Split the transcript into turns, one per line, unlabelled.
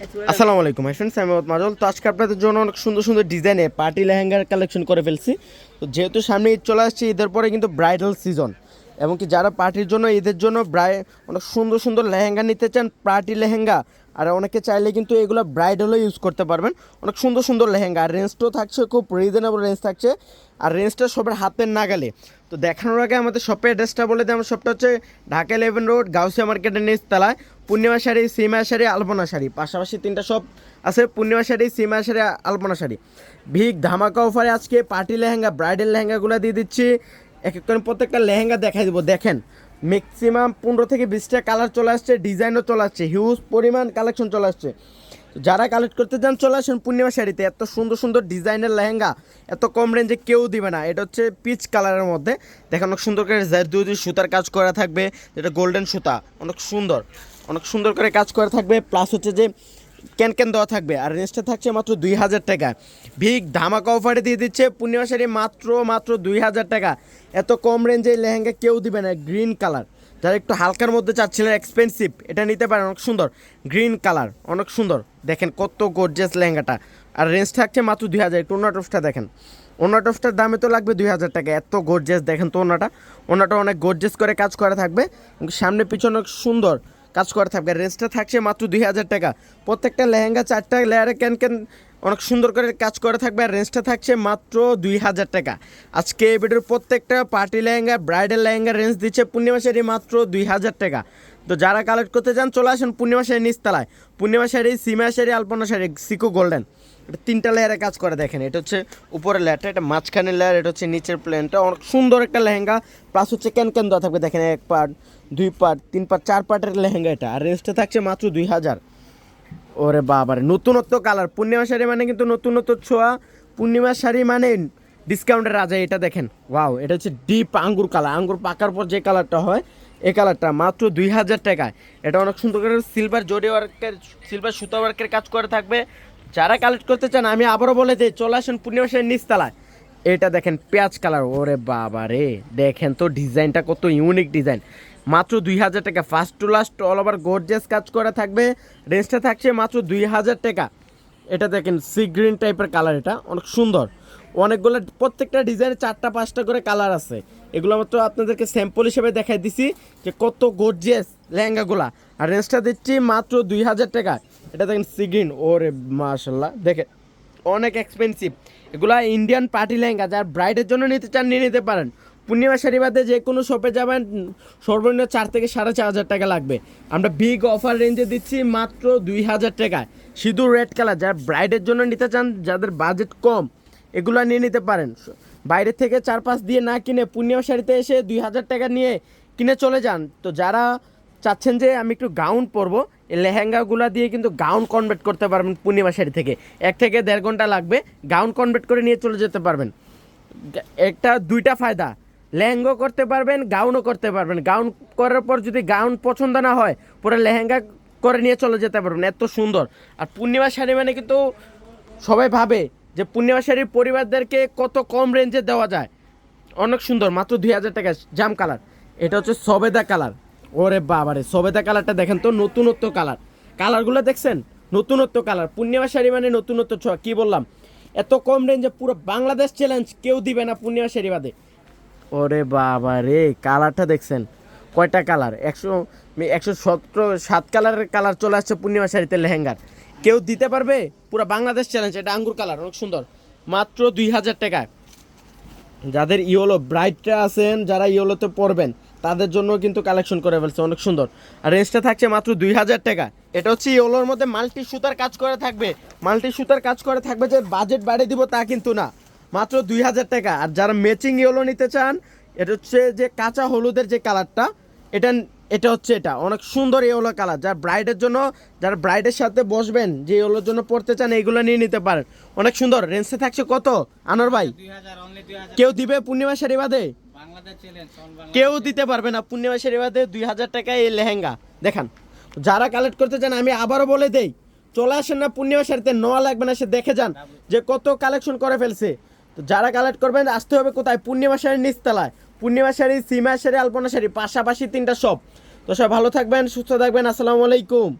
আসসালামু আলাইকুম hi friends আমি মাজল তো আজকে আপনাদের জন্য অনেক সুন্দর সুন্দর ডিজাইনে পার্টি লেহেঙ্গার কালেকশন করে ফেলছি। তো যেহেতু সামনে ঈদ চলে আসছে, ঈদের পরে কিন্তু ব্রাইডাল সিজন এবং কি যারা পার্টির জন্য, ঈদের জন্য ব্রাই অনেক সুন্দর সুন্দর লেহেঙ্গা নিতে চান পার্টি লেহেঙ্গা আর অনেকে চাইলে কিন্তু এগুলো ব্রাইডালও ইউজ করতে পারবেন। অনেক সুন্দর সুন্দর লেহেঙ্গা, আর রেঞ্জটাও থাকছে খুব রিজনেবল রেঞ্জ থাকছে। আর রেঞ্জটা সবার হাতের নাগালে। তো দেখানোর আগে আমাদের শপের অ্যাড্রেসটা বলে দিই আমার শপটা হচ্ছে ঢাকা ইলেভেন রোড গাউসিয়া মার্কেটের নিচ তলায় পূর্ণিমা শাড়ি, সীমা শাড়ি, আলপনা শাড়ি। পাশাপাশি তিনটা শপ আছে, পূর্ণিমা শাড়ি, সীমা শাড়ি আলপনা শাড়ি। ভিক ধামাকা অফারে আজকে পার্টি লেহেঙ্গা ব্রাইডাল লেহেঙ্গাগুলো দিয়ে দিচ্ছি। এক এক করে প্রত্যেকটা লেহেঙ্গা দেখাই দেবো। দেখেন ম্যাক্সিমাম পনেরো থেকে বিশটা কালার চলে আসছে ডিজাইনও চলে আসছে হিউজ পরিমাণ কালেকশন চলে আসছে। যারা কালেক্ট করতে চান, চলে আসেন পূর্ণিমা শাড়িতে। এত সুন্দর সুন্দর ডিজাইনের লেহেঙ্গা, এত কম রেঞ্জে কেউ দিবে না। এটা হচ্ছে পিচ কালারের মধ্যে। দেখেন, অনেক সুন্দর করে দুই সুতার কাজ করা থাকবে, যেটা গোল্ডেন সুতা। অনেক সুন্দর অনেক সুন্দর করে কাজ করা থাকবে। প্লাস হচ্ছে যে ক্যান ক্যান দেওয়া থাকবে? আর রেঞ্জটা থাকছে মাত্র দুই হাজার টাকা। ভিগ ধামাকা অফারে দিয়ে দিচ্ছে, পূর্ণিমা শাড়ি মাত্র মাত্র দুই হাজার টাকা। এত কম রেঞ্জে লেহেঙ্গা কেউ দিবে না গ্রিন কালার যারা একটু হালকার মধ্যে চাচ্ছিলেন এক্সপেন্সিভ এটা নিতে পারেন, অনেক সুন্দর। গ্রিন কালার অনেক সুন্দর। দেখেন কত গর্জিয়াস লেহেঙ্গাটা। আর রেঞ্জ থাকছে মাত্র দুই হাজার, একটু ওনার টফটা দেখেন। ওনার টফটার দামে তো লাগবে দুই হাজার টাকা, এত গর্জিয়াস দেখেন তো ওনাটা ওনাটা অনেক গর্জিয়াস করে কাজ করা থাকবে। সামনে পিছনে সুন্দর। কাজ করা থাকবে। রেঞ্জটা থাকছে মাত্র দুই হাজার টাকা। প্রত্যেকটা লেহেঙ্গা, চারটা লেয়ারে ক্যান ক্যান অনেক সুন্দর করে কাজ করে থাকবে। আর রেঞ্জটা থাকছে মাত্র দুই হাজার টাকা। আজকে এই ভিডিওর প্রত্যেকটা party lehenga, bridal lehenga range দিচ্ছে পূর্ণিমা শাড়ি মাত্র দুই হাজার টাকা। তো যারা কালেক্ট করতে চান, চলে আসুন পূর্ণিমা শাড়ি নিচতলায়। পূর্ণিমা শাড়ি সিমা শাড়ি আলপনা শাড়ি সিকো গোল্ডেন। এটা তিনটা লেয়ারে কাজ করে দেখেন, এটা হচ্ছে উপরের লেয়ারটা, এটা মাঝখানের লেয়ার, এটা হচ্ছে নিচের প্লেনটা অনেক সুন্দর একটা লেহেঙ্গা প্লাস হচ্ছে ক্যান ক্যান দেওয়া থাকবে দেখেন, এক পার্ট দুই পার্ট তিন পার্ট চার পার্টের লেহেঙ্গা এটা। আর রেঞ্জটা থাকছে মাত্র দুই হাজার। ওরে বাবারে, নতুনত্ব কালার পূর্ণিমা শাড়ি মানে কিন্তু নতুনত্ব ছোঁয়া, পূর্ণিমা শাড়ি মানে ডিসকাউন্টের রাজা, এটা দেখেন। ওয়াও এটা হচ্ছে ডিপ আঙ্গুর কালার আঙ্গুর পাকার পর যে কালারটা হয়, এই কালারটা মাত্র দুই হাজার টাকায়। এটা অনেক সুন্দর করে সিলভার জরি ওয়ার্কের সিলভার সুতা ওয়ার্কের কাজ করে থাকবে। যারা কালেক্ট করতে চান, আমি আবারও বলে দিই, চলে আসেন পূর্ণিমা শাড়ির নিচতলায়। এটা দেখেন, পেঁয়াজ কালার ওরে বাবা রে। দেখেন তো ডিজাইনটা কত ইউনিক ডিজাইন মাত্র দুই হাজার টাকা। First to last all over gorgeous কাজ করা থাকবে। রেঞ্জটা থাকছে মাত্র দুই হাজার টাকা। এটা দেখেন সি গ্রিন টাইপের কালার এটা। অনেক সুন্দর। অনেকগুলো, প্রত্যেকটা ডিজাইনে চারটা, পাঁচটা করে কালার আছে। এগুলো মাত্র আপনাদেরকে স্যাম্পল হিসেবে দেখাই দিছি যে কত গোর্জিয়াস লেহেঙ্গাগুলা। আর রেঞ্জটা দিচ্ছি মাত্র দুই হাজার টাকা। এটা দেখেন সি গ্রিন ওরে মাশাল্লাহ। দেখে অনেক এক্সপেন্সিভ এগুলা ইন্ডিয়ান পার্টি লেহেঙ্গা, যার ব্রাইডের জন্য নিতে চান, নিয়ে নিতে পারেন। পূর্ণিমা শাড়ি বাদে যে কোনো শপে যাবেন, সর্বনিম্ন চার থেকে সাড়ে চার হাজার টাকা লাগবে। আমরা বিগ অফার রেঞ্জে দিচ্ছি মাত্র দুই হাজার টাকায় সিঁদুর রেড কালার যারা ব্রাইডের জন্য নিতে চান, যাদের বাজেট কম, এগুলো নিয়ে নিতে পারেন। বাইরে থেকে চার পাঁচ দিয়ে না কিনে পূর্ণিমা শাড়িতে এসে দুই হাজার টাকা নিয়ে কিনে চলে যান। তো যারা চাচ্ছেন যে আমি একটু গাউন পরবো, এই লেহেঙ্গাগুলো দিয়ে কিন্তু গাউন কনভার্ট করতে পারবেন পূর্ণিমা শাড়ি থেকে। এক থেকে দেড় ঘণ্টা লাগবে গাউন কনভার্ট করে নিয়ে চলে যেতে পারবেন। একটা, দুইটা ফায়দা। লেহেঙ্গা করতে পারবেন, গাউনও করতে পারবেন। গাউন করার পর যদি গাউন পছন্দ না হয়, পরে লেহেঙ্গা করে নিয়ে চলে যেতে পারবেন। এত সুন্দর। আর পূর্ণিমা শাড়ি মানে কিন্তু সবাই ভাবে যে পূর্ণিমা শাড়ির পরিবারদেরকে কত কম রেঞ্জে দেওয়া যায়। অনেক সুন্দর, মাত্র দুই হাজার টাকা, জাম কালার এটা হচ্ছে সবেদা কালার ওরে বাবারে, সবেদা কালারটা দেখেন তো, নতুনত্ব কালার কালারগুলো দেখছেন? নতুনত্ব কালার পূর্ণিমা শাড়ি মানে নতুনত্ব ছোঁয়া কী বললাম? এত কম রেঞ্জে পুরো বাংলাদেশ চ্যালেঞ্জ কেউ দিবে না পূর্ণিমা শাড়ি বাদে। ওরে বাবা রে কালারটা দেখছেন? কয়টা কালার একশো একশো সতেরো, সাত কালারের কালার চলে আসছে পূর্ণিমা শাড়িতে লেহেঙ্গার। কেউ দিতে পারবে? পুরো বাংলাদেশ চ্যালেঞ্জ এটা আঙ্গুর কালার অনেক সুন্দর। মাত্র দুই হাজার টাকায়। যাদের ইয়োলো ব্রাইটটা আছেন, যারা ইয়োলোতে পড়বেন তাদের জন্য কিন্তু কালেকশন করে ফেলছে, অনেক সুন্দর। আর রেঞ্জটা থাকছে মাত্র দুই হাজার টাকা এটা হচ্ছে ইয়োলোর মধ্যে মাল্টি সুতার কাজ করে থাকবে। মাল্টি সুতার কাজ করে থাকবে যে বাজেট বাড়িয়ে দিব তা কিন্তু না। মাত্র দুই হাজার টাকা। আর যারা ম্যাচিং ইয়োলো নিতে চান, এটা হচ্ছে যে কাঁচা হলুদের যে কালারটা এটা এটা হচ্ছে এটা। অনেক সুন্দর ইয়েলো কালার। যার ব্রাইডের জন্য যারা ব্রাইডের সাথে বসবেন যে ইয়েলোর জন্য পড়তে চান এইগুলো নিয়ে নিতে পারেন। অনেক সুন্দর। রেঞ্জে থাকছে কত? আনোর ভাই? কেউ দিবে পূর্ণিমা শাড়ি বাদে? কেউ দিতে পারবে না পূর্ণিমা শাড়ি বাদে দুই হাজার টাকায় এই লেহেঙ্গা। দেখান যারা কালেক্ট করতে চান আমি আবারও বলে দেই চলে আসেন না পূর্ণিমা শাড়িতে নোয়া লাগবে না সে দেখে যান যে কত কালেকশন করে ফেলছে। তো যারা কালেক্ট করবেন আসতে হবে কোথায়? পূর্ণিমা শাড়ির নিচতলায়। পূর্ণিমা শাড়ি, সীমা শাড়ি, আলপনা শাড়ি, পাশাপাশি তিনটা সব তো সব ভালো থাকবেন, সুস্থ থাকবেন, আসসালামু আলাইকুম।